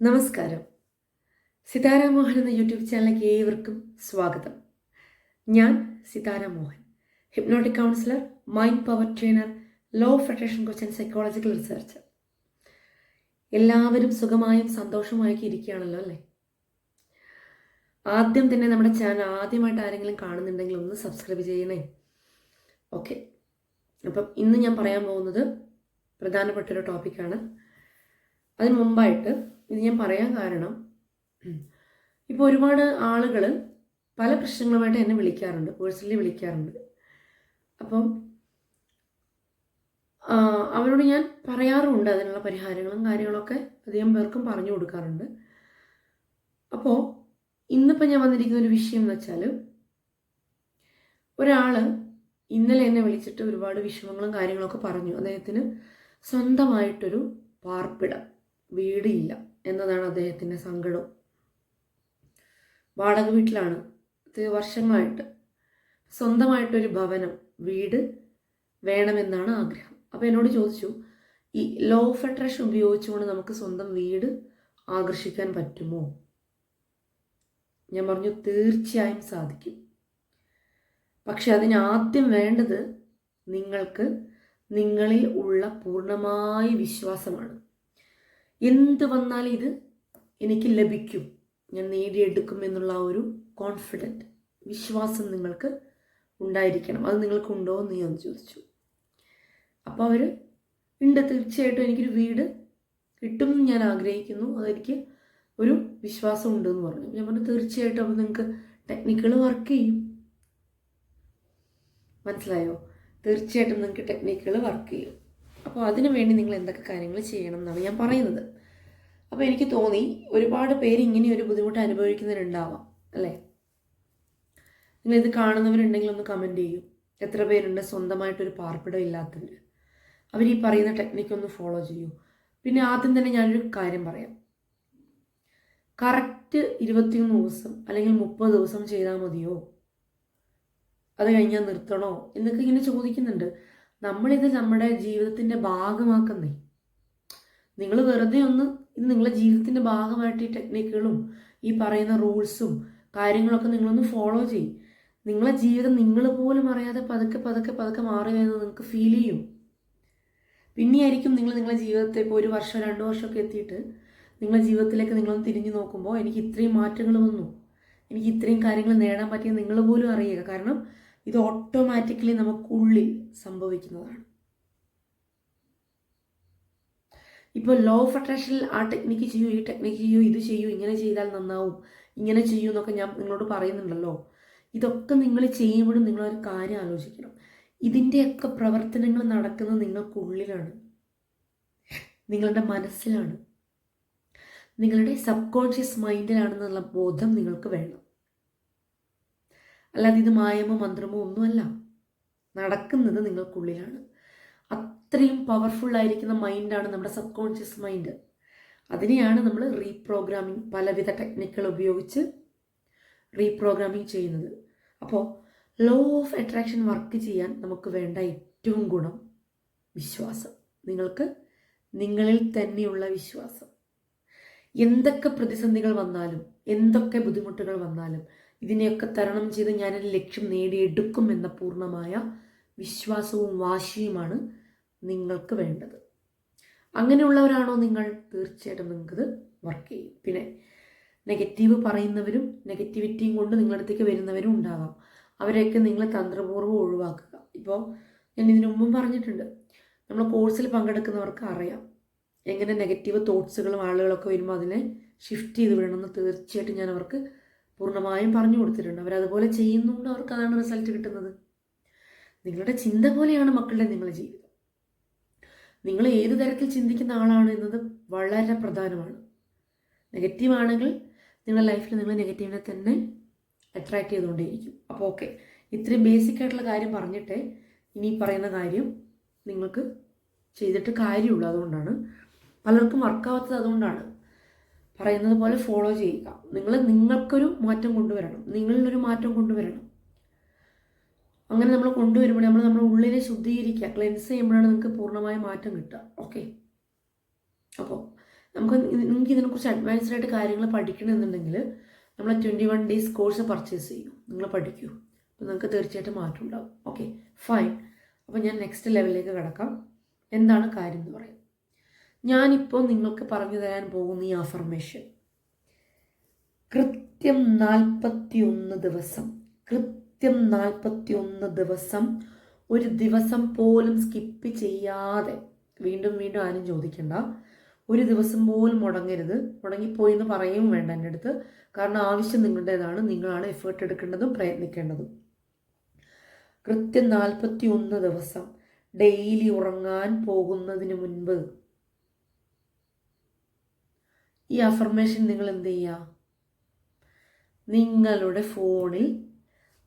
നമസ്കാരം. സിതാര മോഹൻ എന്ന യൂട്യൂബ് ചാനലിലേക്ക് ഏവർക്കും സ്വാഗതം. ഞാൻ Sithara Mohan hypnotic counsellor mind power trainer law federation coach and psychological researcher എല്ലാവരും സുഖമായും സന്തോഷമായൊക്കെ ഇരിക്കുകയാണല്ലോ അല്ലേ? ആദ്യം തന്നെ നമ്മുടെ ചാനൽ ആദ്യമായിട്ട് ആരെങ്കിലും കാണുന്നുണ്ടെങ്കിൽ ഒന്ന് സബ്സ്ക്രൈബ് ചെയ്യണേ. ഓക്കെ അപ്പം ഇന്ന് ഞാൻ പറയാൻ പോകുന്നത് പ്രധാനപ്പെട്ട പ്രധാനപ്പെട്ടൊരു ടോപ്പിക്കാണ് അതിന് മുമ്പായിട്ട് ഇത് ഞാൻ പറയാൻ കാരണം ഇപ്പോൾ ഒരുപാട് ആളുകൾ പല പ്രശ്നങ്ങളുമായിട്ട് എന്നെ വിളിക്കാറുണ്ട് പേഴ്സണലി വിളിക്കാറുണ്ട്. അപ്പം അവരോട് ഞാൻ പറയാറുമുണ്ട് അതിനുള്ള പരിഹാരങ്ങളും കാര്യങ്ങളൊക്കെ അധികം പേർക്കും പറഞ്ഞു കൊടുക്കാറുണ്ട്. അപ്പോൾ ഇന്നിപ്പോൾ ഞാൻ വന്നിരിക്കുന്ന ഒരു വിഷയം എന്ന് വെച്ചാൽ ഒരാൾ ഇന്നലെ എന്നെ വിളിച്ചിട്ട് ഒരുപാട് വിഷമങ്ങളും കാര്യങ്ങളൊക്കെ പറഞ്ഞു. അദ്ദേഹത്തിന് സ്വന്തമായിട്ടൊരു പാർപ്പിടം വീടില്ല. എന്നതാണ് അദ്ദേഹത്തിന്റെ സങ്കടം. വാടക വീട്ടിലാണ്. വർഷങ്ങളായിട്ട് സ്വന്തമായിട്ടൊരു ഭവനം വീട് വേണമെന്നാണ് ആഗ്രഹം. അപ്പോൾ എന്നോട് ചോദിച്ചു ഈ ലോ ഓഫ് അട്രാക്ഷൻ ഉപയോഗിച്ചുകൊണ്ട് നമുക്ക് സ്വന്തം വീട് ആകർഷിക്കാൻ പറ്റുമോ? ഞാൻ പറഞ്ഞു തീർച്ചയായും സാധിക്കും. പക്ഷെ അതിന് ആദ്യം വേണ്ടത് നിങ്ങൾക്ക് നിങ്ങളിൽ ഉള്ള പൂർണമായ വിശ്വാസമാണ്. എന്ത് വന്നാലും ഇത് എനിക്ക് ലഭിക്കും. ഞാൻ നേടിയെടുക്കും എന്നുള്ള ഒരു കോൺഫിഡന്റ് വിശ്വാസം നിങ്ങൾക്ക് ഉണ്ടായിരിക്കണം. അത് നിങ്ങൾക്കുണ്ടോ എന്ന് ഞാൻ ചോദിച്ചു. അപ്പോൾ അവർ ഉണ്ട് തീർച്ചയായിട്ടും എനിക്കൊരു വീട് കിട്ടും എന്ന് ഞാൻ ആഗ്രഹിക്കുന്നു. അതെനിക്ക് ഒരു വിശ്വാസം ഉണ്ടെന്ന് പറഞ്ഞു. ഞാൻ പറഞ്ഞു തീർച്ചയായിട്ടും അപ്പോൾ നിങ്ങൾക്ക് ടെക്നിക്കൽ വർക്ക് ചെയ്യും. മനസ്സിലായോ? തീർച്ചയായിട്ടും നിങ്ങൾക്ക് ടെക്നിക്കൽ വർക്ക് ചെയ്യും. അപ്പോൾ അതിനു വേണ്ടി നിങ്ങൾ എന്തൊക്കെ കാര്യങ്ങൾ ചെയ്യണം എന്നാണ് ഞാൻ പറയുന്നത്. അപ്പോൾ എനിക്ക് തോന്നി ഒരുപാട് പേര് ഇങ്ങനെ ഒരു ബുദ്ധിമുട്ട് അനുഭവിക്കുന്നവരുണ്ടാവാം അല്ലേ? നിങ്ങൾ ഇത് കാണുന്നവരുണ്ടെങ്കിൽ ഒന്ന് കമന്റ് ചെയ്യൂ. എത്ര പേരുണ്ട്? സ്വന്തമായിട്ടൊരു പാർപ്പിടം ഇല്ലാത്തവർ അവർ ഈ പറയുന്ന ടെക്നിക്ക് ഒന്ന് ഫോളോ ചെയ്യൂ. പിന്നെ ആദ്യം തന്നെ ഞാനൊരു കാര്യം പറയാം. കറക്റ്റ് ഇരുപത്തിയൊന്ന് ദിവസം അല്ലെങ്കിൽ മുപ്പത് ദിവസം ചെയ്താൽ മതിയോ? അത് കഴിഞ്ഞാൽ നിർത്തണോ? എന്നൊക്കെ ഇങ്ങനെ ചോദിക്കുന്നുണ്ട്. നമ്മളിത് നമ്മുടെ ജീവിതത്തിന്റെ ഭാഗമാക്കുന്നേ. നിങ്ങൾ വെറുതെ ഒന്ന് ഇത് നിങ്ങളുടെ ജീവിതത്തിന്റെ ഭാഗമായിട്ട് ഈ ടെക്നിക്കുകളും ഈ പറയുന്ന റൂൾസും കാര്യങ്ങളൊക്കെ നിങ്ങളൊന്ന് ഫോളോ ചെയ്യും. നിങ്ങളെ ജീവിതം നിങ്ങൾ പോലും അറിയാതെ പതുക്കെ പതുക്കെ പതുക്കെ മാറി വരുന്നത് നിങ്ങൾക്ക് ഫീൽ ചെയ്യും. പിന്നെയായിരിക്കും നിങ്ങൾ നിങ്ങളുടെ ജീവിതത്തെ ഇപ്പോൾ ഒരു വർഷം രണ്ട് വർഷമൊക്കെ എത്തിയിട്ട് നിങ്ങളുടെ ജീവിതത്തിലേക്ക് നിങ്ങളൊന്ന് തിരിഞ്ഞു നോക്കുമ്പോൾ എനിക്ക് ഇത്രയും മാറ്റങ്ങൾ വന്നു. എനിക്ക് ഇത്രയും കാര്യങ്ങൾ നേടാൻ പറ്റിയ നിങ്ങൾ പോലും അറിയുക. കാരണം ഇത് ഓട്ടോമാറ്റിക്കലി നമുക്കുള്ളിൽ സംഭവിക്കുന്നതാണ്. ഇപ്പോൾ ലോ ഓഫ് അട്രാക്ഷനിൽ ആ ടെക്നിക്ക് ചെയ്യൂ ഈ ടെക്നിക്ക് ചെയ്യൂ ഇത് ചെയ്യൂ ഇങ്ങനെ ചെയ്താൽ നന്നാവും ഇങ്ങനെ ചെയ്യൂ എന്നൊക്കെ ഞാൻ നിങ്ങളോട് പറയുന്നുണ്ടല്ലോ. ഇതൊക്കെ നിങ്ങൾ ചെയ്യുമ്പോഴും നിങ്ങളൊരു കാര്യം ആലോചിക്കണം. ഇതിന്റെയൊക്കെ പ്രവർത്തനങ്ങൾ നടക്കുന്നത് നിങ്ങൾക്കുള്ളിലാണ്. നിങ്ങളുടെ മനസ്സിലാണ്. നിങ്ങളുടെ സബ് കോൺഷ്യസ് മൈൻഡിലാണെന്നുള്ള ബോധം നിങ്ങൾക്ക് വേണം. അല്ലാതെ ഇത് മായമോ മന്ത്രമോ ഒന്നുമല്ല. നടക്കുന്നത് നിങ്ങൾക്കുള്ളിലാണ്. അത്രയും പവർഫുൾ ആയിരിക്കുന്ന മൈൻഡാണ് നമ്മുടെ സബ് കോൺഷ്യസ് മൈൻഡ് അതിനെയാണ് നമ്മൾ റീപ്രോഗ്രാമിംഗ് പലവിധ ടെക്നിക്കുകൾ ഉപയോഗിച്ച് റീപ്രോഗ്രാമിംഗ് ചെയ്യുന്നത്. അപ്പോൾ ലോ ഓഫ് അട്രാക്ഷൻ വർക്ക് ചെയ്യാൻ നമുക്ക് വേണ്ട ഏറ്റവും ഗുണം വിശ്വാസം. നിങ്ങൾക്ക് നിങ്ങളിൽ തന്നെയുള്ള വിശ്വാസം. എന്തൊക്കെ പ്രതിസന്ധികൾ വന്നാലും എന്തൊക്കെ ബുദ്ധിമുട്ടുകൾ വന്നാലും ഇതിനെയൊക്കെ തരണം ചെയ്ത് ഞാനൊരു ലക്ഷ്യം നേടിയെടുക്കും എന്ന പൂർണമായ വിശ്വാസവും വാശിയുമാണ് നിങ്ങൾക്ക് വേണ്ടത്. അങ്ങനെയുള്ളവരാണോ നിങ്ങൾ? തീർച്ചയായിട്ടും നിങ്ങൾക്കത് വർക്ക് ചെയ്യും. പിന്നെ നെഗറ്റീവ് പറയുന്നവരും നെഗറ്റിവിറ്റിയും കൊണ്ട് നിങ്ങളുടെ അടുത്തേക്ക് വരുന്നവരും ഉണ്ടാകാം അവരെയൊക്കെ നിങ്ങൾ തന്ത്രപൂർവം ഒഴിവാക്കുക. ഇപ്പോൾ ഞാൻ ഇതിനു മുമ്പും പറഞ്ഞിട്ടുണ്ട്. നമ്മൾ കോഴ്സിൽ പങ്കെടുക്കുന്നവർക്ക് അറിയാം. എങ്ങനെ നെഗറ്റീവ് തോട്ട്സുകളും ആളുകളൊക്കെ വരുമ്പോൾ അതിനെ ഷിഫ്റ്റ് ചെയ്ത് വിടണമെന്ന് തീർച്ചയായിട്ടും ഞാൻ അവർക്ക് പൂർണമായും പറഞ്ഞു കൊടുത്തിട്ടുണ്ട്. അവരതുപോലെ ചെയ്യുന്നുണ്ട്. അവർക്ക് അതാണ് റിസൾട്ട് കിട്ടുന്നത്. നിങ്ങളുടെ ചിന്ത പോലെയാണ് മക്കളുടെ നിങ്ങളുടെ ജീവിതം. നിങ്ങൾ ഏത് തരത്തിൽ ചിന്തിക്കുന്ന ആളാണ് എന്നത് വളരെ പ്രധാനമാണ്. നെഗറ്റീവ് ആണെങ്കിൽ നിങ്ങളുടെ ലൈഫിൽ നിങ്ങൾ നെഗറ്റീവിനെ തന്നെ അട്രാക്ട് ചെയ്തുകൊണ്ടേയിരിക്കും. അപ്പോൾ ഓക്കെ ഇത്രയും ബേസിക് ആയിട്ടുള്ള കാര്യം പറഞ്ഞിട്ടേ ഇനി പറയുന്ന കാര്യം നിങ്ങൾക്ക് ചെയ്തിട്ട് കാര്യമുള്ളൂ. അതുകൊണ്ടാണ്. പലർക്കും വർക്കാവാത്തത് അതുകൊണ്ടാണ്. പറയുന്നത് പോലെ ഫോളോ ചെയ്യുക. നിങ്ങൾ നിങ്ങൾക്കൊരു മാറ്റം കൊണ്ടുവരണം. നിങ്ങളിലൊരു മാറ്റം കൊണ്ടുവരണം. അങ്ങനെ നമ്മൾ കൊണ്ടുവരുമ്പോൾ നമ്മൾ നമ്മുടെ ഉള്ളിനെ ശുദ്ധീകരിക്കുക. ക്ലെൻസ് ചെയ്യുമ്പോഴാണ് നിങ്ങൾക്ക് പൂർണമായ മാറ്റം കിട്ടുക. ഓക്കെ അപ്പോൾ നമുക്ക് നിങ്ങൾക്ക് ഇതിനെക്കുറിച്ച് അഡ്വാൻസ്ഡ് ആയിട്ട് കാര്യങ്ങൾ പഠിക്കണമെന്നുണ്ടെങ്കിൽ നമ്മൾ twenty one days course purchase ചെയ്യും. നിങ്ങൾ പഠിക്കൂ. അപ്പോൾ നിങ്ങൾക്ക് തീർച്ചയായിട്ടും മാറ്റം ഉണ്ടാവും. ഓക്കെ ഫൈൻ അപ്പോൾ ഞാൻ നെക്സ്റ്റ് ലെവലിലേക്ക് കിടക്കാം. എന്താണ് കാര്യം എന്ന് പറയാം. ഞാനിപ്പോൾ നിങ്ങൾക്ക് പറഞ്ഞു തരാൻ പോകുന്ന ഈ അഫർമേഷൻ കൃത്യം നാൽപ്പത്തി ഒന്ന് ദിവസം കൃത്യം നാൽപ്പത്തി ഒന്ന് ദിവസം ഒരു ദിവസം പോലും സ്കിപ്പ് ചെയ്യാതെ വീണ്ടും വീണ്ടും ആരും ചോദിക്കണ്ട. ഒരു ദിവസം പോലും മുടങ്ങരുത്. മുടങ്ങിപ്പോയി എന്ന് പറയുകയും വേണ്ട എന്റെ അടുത്ത്. കാരണം ആവശ്യം നിങ്ങളുടേതാണ്. നിങ്ങളാണ് എഫേർട്ട് എടുക്കേണ്ടതും പ്രയത്നിക്കേണ്ടതും. കൃത്യം നാൽപ്പത്തി ഒന്ന് ദിവസം ഡെയിലി ഉറങ്ങാൻ പോകുന്നതിന് മുൻപ് ഈ അഫർമേഷൻ നിങ്ങൾ എന്ത് ചെയ്യുക നിങ്ങളുടെ ഫോണിൽ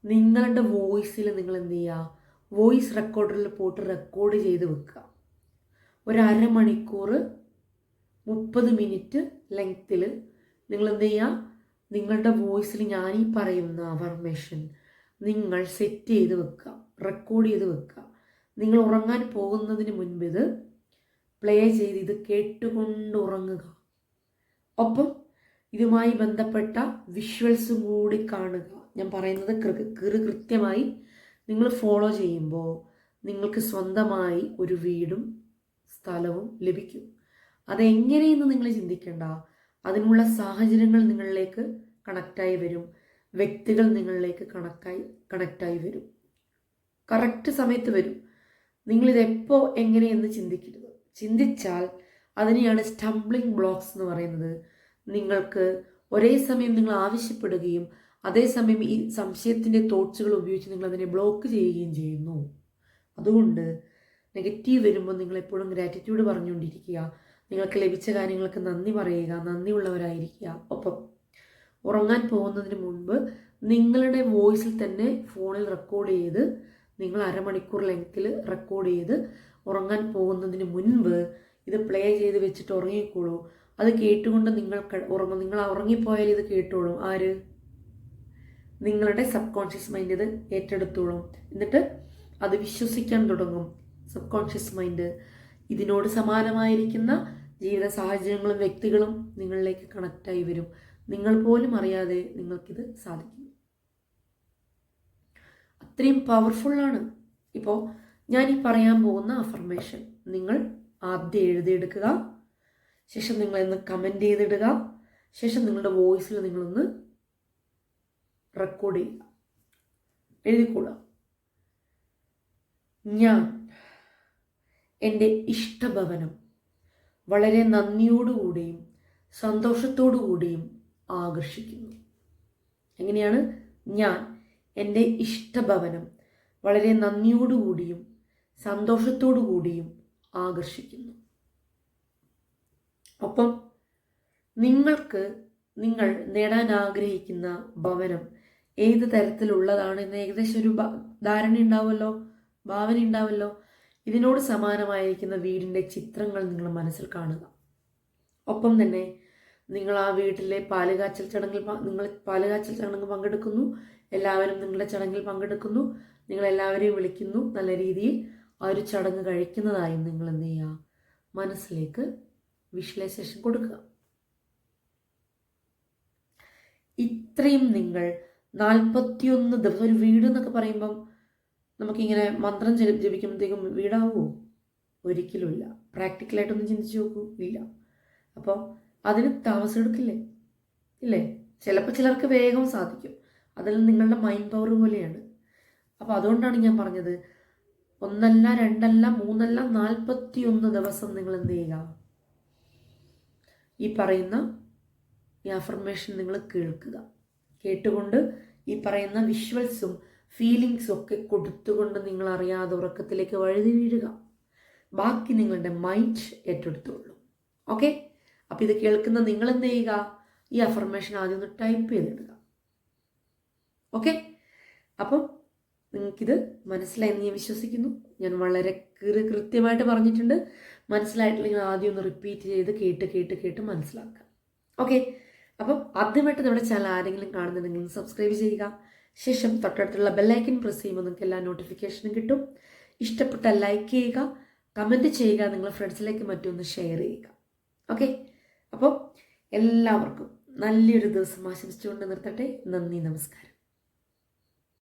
നിങ്ങളുടെ വോയിസിൽ നിങ്ങൾ എന്ത് ചെയ്യുക വോയിസ് റെക്കോർഡറിൽ പോയിട്ട് റെക്കോർഡ് ചെയ്ത് വെക്കുക. ഒരു മുപ്പത് മിനിറ്റ് ലെങ്ത്തിൽ നിങ്ങൾ എന്ത് ചെയ്യുക നിങ്ങളുടെ വോയിസിൽ ഞാൻ ഈ പറയുന്ന അഫർമേഷൻ നിങ്ങൾ സെറ്റ് ചെയ്ത് വെക്കുക. റെക്കോർഡ് ചെയ്ത് വെക്കുക. നിങ്ങൾ ഉറങ്ങാൻ പോകുന്നതിന് മുൻപ് ഇത് പ്ലേ ചെയ്ത് ഇത് കേട്ടുകൊണ്ട് ഉറങ്ങുക. ഒപ്പം ഇതുമായി ബന്ധപ്പെട്ട വിഷ്വൽസും കൂടി കാണുക. ഞാൻ പറയുന്നത് കൃ കൃത്യമായി നിങ്ങൾ ഫോളോ ചെയ്യുമ്പോൾ നിങ്ങൾക്ക് സ്വന്തമായി ഒരു വീടും സ്ഥലവും ലഭിക്കും. അതെങ്ങനെയെന്ന് നിങ്ങൾ ചിന്തിക്കേണ്ട. അതിനുള്ള സാഹചര്യങ്ങൾ നിങ്ങളിലേക്ക് കണക്റ്റായി വരും. വ്യക്തികൾ നിങ്ങളിലേക്ക് കണക്റ്റായി കണക്റ്റായി വരും. കറക്റ്റ് സമയത്ത് വരും. നിങ്ങളിതെപ്പോൾ എങ്ങനെയെന്ന് ചിന്തിക്കരുത്. ചിന്തിച്ചാൽ അതിനെയാണ് സ്റ്റംബ്ലിംഗ് ബ്ലോക്സ് എന്ന് പറയുന്നത്. നിങ്ങൾക്ക് ഒരേ സമയം നിങ്ങൾ ആവശ്യപ്പെടുകയും അതേസമയം ഈ സംശയത്തിന്റെ തോട്ട്സുകൾ ഉപയോഗിച്ച് നിങ്ങൾ അതിനെ ബ്ലോക്ക് ചെയ്യുകയും ചെയ്യുന്നു. അതുകൊണ്ട് നെഗറ്റീവ് വരുമ്പോൾ നിങ്ങൾ എപ്പോഴും ഗ്രാറ്റിറ്റ്യൂഡ് പറഞ്ഞുകൊണ്ടിരിക്കുക. നിങ്ങൾക്ക് ലഭിച്ച കാര്യങ്ങൾക്ക് നന്ദി പറയുക. നന്ദിയുള്ളവരായിരിക്കുക. ഒപ്പം ഉറങ്ങാൻ പോകുന്നതിന് മുൻപ് നിങ്ങളുടെ വോയിസിൽ തന്നെ ഫോണിൽ റെക്കോർഡ് ചെയ്ത് നിങ്ങൾ അരമണിക്കൂർ ലെങ്ത്തിൽ റെക്കോർഡ് ചെയ്ത് ഉറങ്ങാൻ പോകുന്നതിന് മുൻപ് ഇത് പ്ലേ ചെയ്ത് വെച്ചിട്ട് ഉറങ്ങിക്കോളൂ. അത് കേട്ടുകൊണ്ട് നിങ്ങൾ ഉറങ്ങും നിങ്ങൾ ഉറങ്ങിപ്പോയാൽ ഇത് കേട്ടോളും. ആര്? നിങ്ങളുടെ സബ് കോൺഷ്യസ് മൈൻഡ് ഇത് ഏറ്റെടുത്തോളും. എന്നിട്ട് അത് വിശ്വസിക്കാൻ തുടങ്ങും സബ് കോൺഷ്യസ് മൈൻഡ് ഇതിനോട് സമാനമായിരിക്കുന്ന ജീവിത സാഹചര്യങ്ങളും വ്യക്തികളും നിങ്ങളിലേക്ക് കണക്റ്റായി വരും. നിങ്ങൾ പോലും അറിയാതെ നിങ്ങൾക്കിത് സാധിക്കും. അത്രയും പവർഫുള്ളാണ് ഇപ്പോൾ ഞാൻ ഈ പറയാൻ പോകുന്ന അഫർമേഷൻ നിങ്ങൾ ആദ്യം എഴുതിയെടുക്കുക. ശേഷം നിങ്ങൾ ഇന്ന് കമന്റ് ചെയ്തിടുക. ശേഷം നിങ്ങളുടെ വോയിസിൽ നിങ്ങളൊന്ന് റെക്കോർഡ് ചെയ്യുക. എഴുതിക്കൂട? ഞാൻ എന്റെ ഇഷ്ടഭവനം വളരെ നന്ദിയോടുകൂടിയും സന്തോഷത്തോടുകൂടിയും ആകർഷിക്കുന്നു. എങ്ങനെയാണ്? ഞാൻ എന്റെ ഇഷ്ടഭവനം വളരെ നന്ദിയോടുകൂടിയും സന്തോഷത്തോടുകൂടിയും ആകർഷിക്കുന്നു. ഒപ്പം നിങ്ങൾക്ക് നിങ്ങൾ നേടാൻ ആഗ്രഹിക്കുന്ന ഭവനം ഏത് തരത്തിലുള്ളതാണെന്ന് ഏകദേശം ഒരു ധാരണ ഉണ്ടാവുമല്ലോ ഭാവന ഉണ്ടാവുമല്ലോ. ഇതിനോട് സമാനമായിരിക്കുന്ന വീടിന്റെ ചിത്രങ്ങൾ നിങ്ങൾ മനസ്സിൽ കാണുക. ഒപ്പം തന്നെ നിങ്ങൾ ആ വീട്ടിലെ പാലുകാച്ചൽ ചടങ്ങിൽ നിങ്ങൾ പാലുകാച്ചൽ ചടങ്ങ് പങ്കെടുക്കുന്നു. എല്ലാവരും നിങ്ങളുടെ ചടങ്ങിൽ പങ്കെടുക്കുന്നു. നിങ്ങൾ എല്ലാവരെയും വിളിക്കുന്നു. നല്ല രീതിയിൽ ആ ഒരു ചടങ്ങ് കഴിക്കുന്നതായും നിങ്ങൾ എന്ത് ചെയ്യുക മനസ്സിലേക്ക് വിഷ്വലൈസേഷൻ കൊടുക്കുക. ഇത്രയും നിങ്ങൾ നാൽപ്പത്തിയൊന്ന് ദിവസം ഒരു വീട് എന്നൊക്കെ പറയുമ്പം നമുക്കിങ്ങനെ മന്ത്രം ജപിക്കുമ്പോഴത്തേക്കും വീടാവുമോ ഒരിക്കലുമില്ല. പ്രാക്ടിക്കലായിട്ടൊന്നും ചിന്തിച്ച് നോക്കൂ. ഇല്ല. അപ്പോൾ അതിന് താമസം എടുക്കില്ലേ? ഇല്ലേ? ചിലപ്പോൾ ചിലർക്ക് വേഗം സാധിക്കും. അതിൽ നിങ്ങളുടെ മൈൻഡ് പവർ പോലെയാണ്. അപ്പോൾ അതുകൊണ്ടാണ് ഞാൻ പറഞ്ഞത് ഒന്നല്ല രണ്ടല്ല മൂന്നല്ല നാൽപ്പത്തി ഒന്ന് ദിവസം നിങ്ങൾ എന്ത് ചെയ്യുക? ഈ പറയുന്ന ഈ അഫർമേഷൻ നിങ്ങൾ കേൾക്കുക. കേട്ടുകൊണ്ട് ഈ പറയുന്ന വിഷ്വൽസും ഫീലിങ്സും ഒക്കെ കൊടുത്തുകൊണ്ട് നിങ്ങൾ അറിയാതെ ഉറക്കത്തിലേക്ക് വഴുതി വീഴുക. ബാക്കി നിങ്ങളുടെ മൈൻഡ് ഏറ്റെടുത്തുള്ളൂ ഓക്കെ അപ്പോൾ ഇത് കേൾക്കുന്ന നിങ്ങൾ എന്ത് ചെയ്യുക? ഈ അഫർമേഷൻ ആദ്യം ഒന്ന് ടൈപ്പ് ചെയ്തിടുക. ഓക്കെ അപ്പം നിങ്ങൾക്കിത് മനസ്സിലായെന്ന് ഞാൻ വിശ്വസിക്കുന്നു. ഞാൻ വളരെ കൃത്യമായിട്ട് പറഞ്ഞിട്ടുണ്ട്. മനസ്സിലായിട്ടില്ലെങ്കിൽ ആദ്യം ഒന്ന് റിപ്പീറ്റ് ചെയ്ത് കേട്ട് കേട്ട് കേട്ട് മനസ്സിലാക്കുക ഓക്കെ അപ്പം ആദ്യമായിട്ട് നമ്മുടെ ചാനൽ ആരെങ്കിലും കാണുന്നുണ്ടെങ്കിൽ സബ്സ്ക്രൈബ് ചെയ്യുക. ശേഷം തൊട്ടടുത്തുള്ള ബെല്ലൈക്കൻ പ്രസ് ചെയ്യുമ്പോൾ നിങ്ങൾക്ക് എല്ലാ നോട്ടിഫിക്കേഷനും കിട്ടും. ഇഷ്ടപ്പെട്ട ലൈക്ക് ചെയ്യുക. കമന്റ് ചെയ്യുക. നിങ്ങളുടെ ഫ്രണ്ട്സിലേക്ക് മറ്റൊന്ന് ഷെയർ ചെയ്യുക. ഓക്കെ അപ്പോൾ എല്ലാവർക്കും നല്ലൊരു ദിവസം ആശംസിച്ചുകൊണ്ട് നിർത്തട്ടെ. നന്ദി നമസ്കാരം.